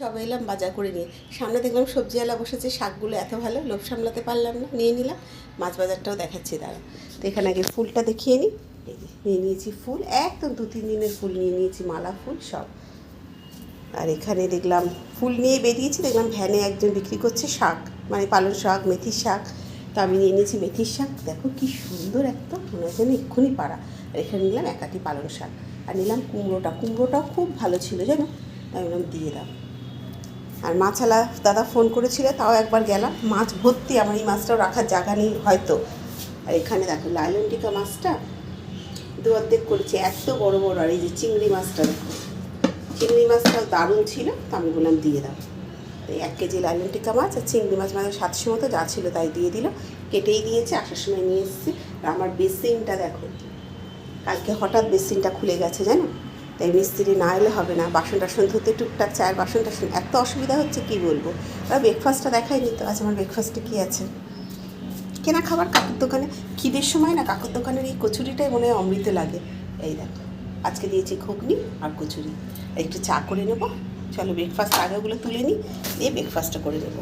সব এলাম বাজার করে নিয়ে। সামনে দেখলাম সবজিওয়ালা বসেছে, শাকগুলো এত ভালো, লোভ সামলাতে পারলাম না, নিয়ে নিলাম। মাছ বাজারটাও দেখাচ্ছি, দাঁড়া। তো এখানে আগে ফুলটা দেখিয়ে নিই নিয়ে নিয়েছি ফুল, একদম দু, তিন দিনের ফুল নিয়ে নিয়েছি, মালা ফুল সব। আর এখানে দেখলাম ফুল নিয়ে বেরিয়েছি, দেখলাম ভ্যানে একজন বিক্রি করছে শাক মানে পালং শাক, মেথির শাক। তো আমি নিয়ে নিয়েছি মেথির শাক। দেখো কি সুন্দর একদম, মনে হয় যেন এক্ষুনি পাড়া। আর এখানে নিলাম একাটি পালং শাক। আর নিলাম কুমড়োটা। কুমড়োটাও খুব ভালো ছিল, জানো? আমি দিয়ে দাও। আর মাছালা দাদা ফোন করেছিল, তাও একবার গেলাম। মাছ ভর্তি, আমার এই মাছটাও রাখার জায়গা নেই হয়তো। আর এখানে দেখো, লাইলন টিকা মাছটা। দু অর্ধেক করেছি, এত বড় বড়। আর এই যে চিংড়ি মাছটা দেখো, চিংড়ি মাছটাও দারুণ ছিল, তো আমি বললাম দিয়ে দাও। তো এক কেজি লাইলন টিকা মাছ আর চিংড়ি মাছ মানে সাতশো মতো, যা ছিল তাই দিয়ে দিল। কেটেই দিয়েছে, আসার সময় নিয়ে এসেছি। আর আমার বেসিনটা দেখো, কালকে হঠাৎ বেসিনটা খুলে গেছে, জানো? তাই মিস্ত্রি না এলে হবে না, বাসন টাসন ধুতে টুকটাক চায়ের বাসন টাসন, এত অসুবিধা হচ্ছে কি বলব? আর ব্রেকফাস্টটা দেখাই নিত আজ আমার ব্রেকফাস্টে কী আছে? কেনা খাবার কাকুর দোকানে, খিদের সময় না কাকুর দোকানের এই কচুরিটাই মনে হয় অমৃত লাগে। এই দেখো, আজকে দিয়েছি ঘুগনি আর কচুরি। একটু চা করে নেব, চলো ব্রেকফাস্ট আগে ওগুলো তুলে নিই, দিয়ে ব্রেকফাস্টটা করে নেব।